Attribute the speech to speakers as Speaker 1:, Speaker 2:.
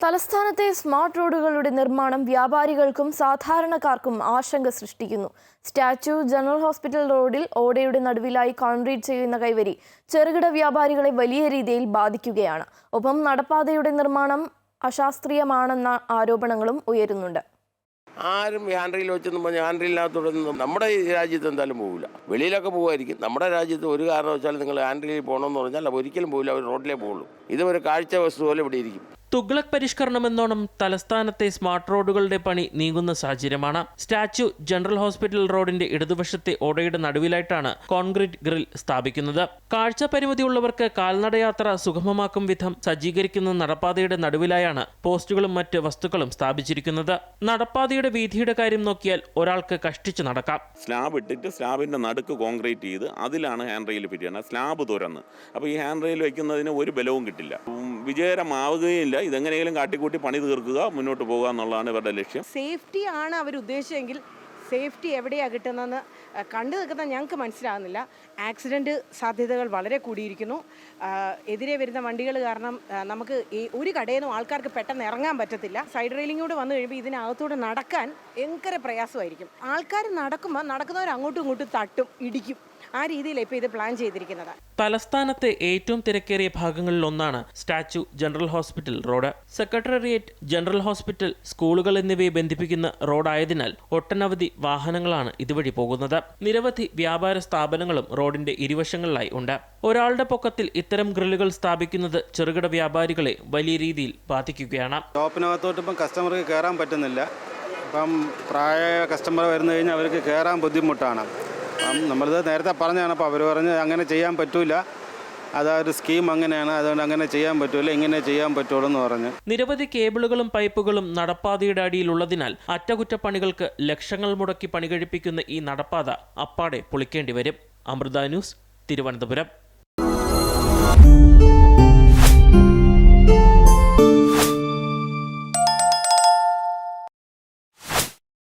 Speaker 1: തലസ്ഥാനത്തെ സ്മാർട്ട് റോഡുകളുടെ നിർമ്മാണം വ്യാപാരികൾക്കും സാധാരണക്കാർക്കും ആശങ്ക സൃഷ്ടിക്കുന്നു. സ്റ്റാച്യു ജനറൽ ഹോസ്പിറ്റൽ റോഡിൽ ഓടയുടെ നടുവിലായി കോൺക്രീറ്റ് ചെയ്യുന്ന കൈവരി ചെറുകിട വ്യാപാരികളെ വലിയ രീതിയിൽ ബാധിക്കുകയാണ്. ഒപ്പം നടപ്പാതയുടെ നിർമ്മാണം അശാസ്ത്രീയമാണെന്ന ആരോപണങ്ങളും ഉയരുന്നുണ്ട്.
Speaker 2: ആരും ഹാൻഡ്രിയിൽ വെച്ചെന്നും വെച്ചെന്ന് പറഞ്ഞാൽ ഹാൻഡ് റീലിനകത്തോടൊന്നും നമ്മുടെ രാജ്യത്ത് എന്തായാലും പോകില്ല വെളിയിലൊക്കെ പോകുമായിരിക്കും നമ്മുടെ രാജ്യത്ത് ഒരു കാരണവശാലും നിങ്ങൾ ഹാൻഡ്രിൽ റീലിൽ പോകണമെന്ന് പറഞ്ഞാൽ ഒരിക്കലും പോകില്ല അവർ റോഡിലേ പോകുള്ളൂ ഇത് ഒരു കാഴ്ച വസ്തു പോലെ ഇവിടെ ഇരിക്കും.
Speaker 3: തുഗ്ലക് പരിഷ്കരണമെന്നോണം തലസ്ഥാനത്തെ സ്മാർട്ട് റോഡുകളുടെ പണി നീങ്ങുന്ന സാഹചര്യമാണ്. സ്റ്റാച്യു ജനറൽ ഹോസ്പിറ്റൽ റോഡിന്റെ ഇടതുവശത്തെ ഓടയുടെ നടുവിലായിട്ടാണ് കോൺക്രീറ്റ് ഗ്രിൽ സ്ഥാപിക്കുന്നത്. കാഴ്ച പരിമിതിയുള്ളവർക്ക് കാൽനടയാത്ര സുഗമമാക്കും വിധം സജ്ജീകരിക്കുന്ന നടപ്പാതയുടെ നടുവിലായാണ് പോസ്റ്റുകളും മറ്റ് വസ്തുക്കളും സ്ഥാപിച്ചിരിക്കുന്നത്. നടപ്പാതയുടെ വീതിയുടെ കാര്യം നോക്കിയാൽ ഒരാൾക്ക് കഷ്ടിച്ച് നടക്കാം.
Speaker 4: സ്ലാബ് ഇട്ടിട്ട് സ്ലാബിന്റെ നടുക്ക് കോൺക്രീറ്റ് ചെയ്ത് അതിലാണ് ഹാൻഡ് റെയിൽ ഫിറ്റ് സ്ലാബ് തുറന്ന്. അപ്പോൾ ഈ ഹാൻഡ് റെയിൽ വെക്കുന്നതിന് ഒരു ബലവും കിട്ടില്ല. വിജയകരമാവുകയില്ല. ഇതെങ്ങനെയെങ്കിലും കാട്ടിക്കൂട്ടി പണി തീർക്കുക മുന്നോട്ട് പോകുക എന്നുള്ളതാണ് ഇവരുടെ ലക്ഷ്യം.
Speaker 5: സേഫ്റ്റി ആണ് അവർ ഉദ്ദേശിച്ചെങ്കിൽ സേഫ്റ്റി എവിടെയാണ് കിട്ടുന്നതെന്ന് കണ്ടു നിൽക്കുന്ന ഞങ്ങൾക്ക് മനസ്സിലാകുന്നില്ല ആക്സിഡന്റ് സാധ്യതകൾ വളരെ കൂടിയിരിക്കുന്നു. എതിരെ വരുന്ന വണ്ടികൾ കാരണം നമുക്ക് ഈ ഒരു കടയിൽ നിന്നും ആൾക്കാർക്ക് പെട്ടെന്ന് ഇറങ്ങാൻ പറ്റത്തില്ല. സൈഡ് റെയിലിങ്ങോട് വന്നു കഴിയുമ്പോൾ ഇതിനകത്തൂടെ നടക്കാൻ ഭയങ്കര പ്രയാസമായിരിക്കും. ആൾക്കാർ നടക്കുമ്പോൾ നടക്കുന്നവർ അങ്ങോട്ടും ഇങ്ങോട്ടും തട്ടും ഇടിക്കും. ആ രീതിയിലാണ് ഇപ്പോൾ ഇത് പ്ലാൻ ചെയ്തിരിക്കുന്നത്.
Speaker 3: തലസ്ഥാനത്തെ ഏറ്റവും തിരക്കേറിയ ഭാഗങ്ങളിൽ ഒന്നാണ് statue general hospital road. Secretariat general hospital സ്കൂളുകൾ എന്നിവയെ ബന്ധിപ്പിക്കുന്ന റോഡായതിനാൽ ഒട്ടനവധി വാഹനങ്ങളാണ് ഇതുവഴി പോകുന്നത്. നിരവധി വ്യാപാര സ്ഥാപനങ്ങളും റോഡിന്റെ ഇരുവശങ്ങളിലായി ഉണ്ട്. ഒരാളുടെ പൊക്കത്തിൽ ഇത്തരം ഗ്രില്ലുകൾ സ്ഥാപിക്കുന്നത് ചെറുകിട വ്യാപാരികളെ വലിയ രീതിയിൽ ബാധിക്കുകയാണ്.
Speaker 6: ഷോപ്പിനകത്തോട്ട് ഇപ്പം കസ്റ്റമർക്ക് കയറാൻ പറ്റുന്നില്ല. ഇപ്പം പ്രായ കസ്റ്റമർ വരുന്നു കഴിഞ്ഞാൽ അവർക്ക് കയറാൻ ബുദ്ധിമുട്ടാണ്. നമ്മളിത് നേരത്തെ പറഞ്ഞതാണ് അപ്പോൾ അവർ പറഞ്ഞ് അങ്ങനെ ചെയ്യാൻ പറ്റൂല. അതൊരു സ്കീം അങ്ങനെയാണ്. അതുകൊണ്ട് അങ്ങനെ ചെയ്യാൻ പറ്റൂല. ഇങ്ങനെ ചെയ്യാൻ പറ്റുള്ളൂ എന്ന് പറഞ്ഞ്.
Speaker 3: നിരവധി കേബിളുകളും പൈപ്പുകളും നടപ്പാതയുടെ അടിയിലുള്ളതിനാൽ അറ്റകുറ്റപ്പണികൾക്ക് ലക്ഷങ്ങൾ മുടക്കി പണി കഴിപ്പിക്കുന്ന ഈ നടപ്പാത അപ്പാടെ പൊളിക്കേണ്ടി വരും. അമൃത ന്യൂസ് തിരുവനന്തപുരം.